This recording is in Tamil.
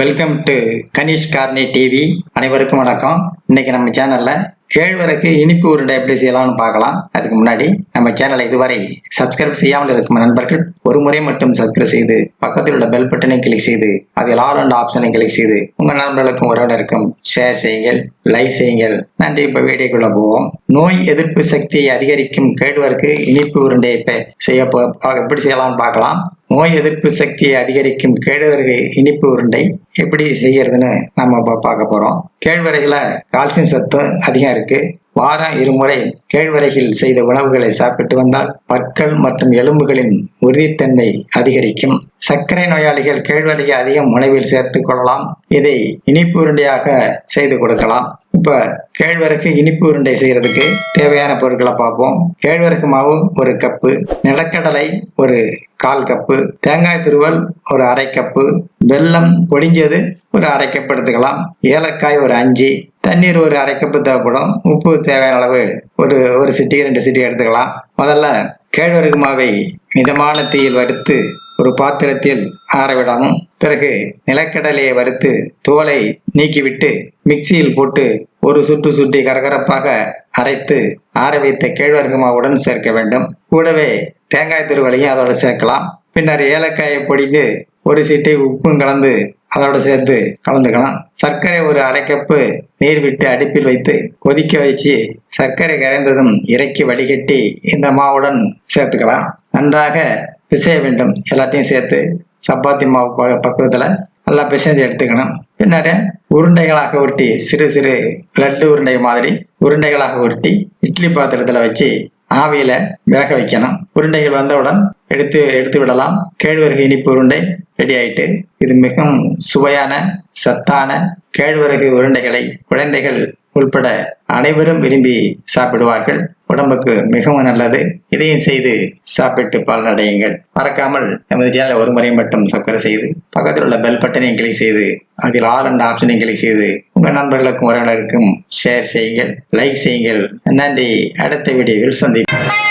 Welcome to Kanish Carney TV அனைவருக்கும் வணக்கம். இன்னைக்கு நம்ம சேனல்ல கேழ்வரகு இனிப்பு உருண்டை எப்படி செய்யலாம்னு பார்க்கலாம். அதுக்கு முன்னாடி நம்ம சேனலை இதுவரை சப்ஸ்கிரைப் செய்யாமல் இருக்கும் நண்பர்கள் ஒரு முறை மட்டும் சப்ஸ்கிரைப் செய்து பக்கத்தில் உள்ள பெல் பட்டனை கிளிக் செய்து அதில் ஆல் அண்ட் ஆப்ஷனை கிளிக் செய்து உங்க நண்பர்களுக்கும் உறவினருக்கும் ஷேர் செய்யுங்கள் லைக் செய்யுங்கள். நன்றி. இப்ப வீடியோக்குள்ள போவோம். நோய் எதிர்ப்பு சக்தியை அதிகரிக்கும் கேழ்வரகு இனிப்பு உருண்டையை செய்ய எப்படி செய்யலாம்னு பார்க்கலாம். நோய் எதிர்ப்பு சக்தியை அதிகரிக்கும் கேழ்வரகு இனிப்பு உருண்டை எப்படி செய்யறதுன்னு நம்ம இப்போ பார்க்க போறோம். கேழ்வரகுல கால்சியம் சத்து அதிகம் இருக்கு. வாரம் இருமுறை கேழ்வரகில் செய்த உணவுகளை சாப்பிட்டு வந்தால் பற்கள் மற்றும் எலும்புகளின் உறுதித்தன்மை அதிகரிக்கும். சர்க்கரை நோயாளிகள் கேழ்வரகை அதிகம் உணவில் சேர்த்துக் கொள்ளலாம். இதை இனிப்பு உருண்டையாக செய்து கொடுக்கலாம். இப்ப கேழ்வரகு இனிப்பு உருண்டை செய்யறதுக்கு தேவையான பொருட்களை பார்ப்போம். கேழ்வரகு மாவு ஒரு கப்பு நிலக்கடலை ஒரு கால் கப்பு தேங்காய் துருவல் ஒரு அரை கப்பு வெல்லம் பொடிஞ்சது ஒரு அரை கப் எடுத்துக்கலாம். ஏலக்காய் ஒரு அஞ்சு தண்ணீர் ஒரு அரை கப்பு தேவைப்படும். உப்பு தேவையான அளவு ஒரு ஒரு சிட்டி ரெண்டு சிட்டி எடுத்துக்கலாம். முதல்ல கேழ்வரகு மாவை மிதமான தீயில் வறுத்து ஒரு பாத்திரத்தில் ஆறவிடவும் பிறகு நிலக்கடலையை வறுத்து தோலை நீக்கிவிட்டு மிக்சியில் போட்டு ஒரு சுட்டு சுட்டி கரகரப்பாக அரைத்து ஆற வைத்த கேழ்வரகு மாவுடன் சேர்க்க வேண்டும். கூடவே தேங்காய் துருவலையும் அதோடு சேர்க்கலாம். பின்னர் ஏலக்காயை பொடிந்து ஒரு சீட்டை உப்பும் கலந்து அதோட சேர்த்து கலந்துக்கலாம். சர்க்கரை ஒரு அரை கப்பு நீர் விட்டு அடுப்பில் வைத்து கொதிக்க வச்சு சர்க்கரை கரைந்ததும் இறக்கி வடிகட்டி இந்த மாவுடன் சேர்த்துக்கலாம். நன்றாக பிசைய வேண்டும். எல்லாத்தையும் சேர்த்து சப்பாத்தி மாவு ப- நல்லா பிசைஞ்சு எடுத்துக்கணும். பின்னாடி உருண்டைகளாக உருட்டி சிறு சிறு லட்டு உருண்டை மாதிரி உருண்டைகளாக உருட்டி இட்லி பாத்திரத்தில் வச்சு ஆவியில வேக வைக்கணும். உருண்டைகள் வந்தவுடன் எடுத்து எடுத்து விடலாம். கேழ்வரகு இனிப்பு உருண்டை ரெடி ஆயிட்டு இது மிகவும் சுவையான சத்தான கேழ்வரகு உருண்டைகளை குழந்தைகள் உள்பட அனைவரும் விரும்பி சாப்பிடுவார்கள். உடம்புக்கு மிகவும் நல்லது. இதையும் செய்து சாப்பிட்டு பலனடையுங்கள் மறக்காமல் நமது சேனலை ஒரு முறை மட்டும் சப்ஸ்கிரைப் செய்து பக்கத்தில் உள்ள பெல் பட்டனையும் கிளிக் செய்து அதில் ஆல் அண்ட் ஆப்ஷனையும் கிளிக் செய்து உங்கள் நண்பர்களுக்கும் உறவினருக்கும் ஷேர் செய்யுங்கள் லைக் செய்யுங்கள். நன்றி. அடுத்த வீடியோவில் சந்திப்போம்.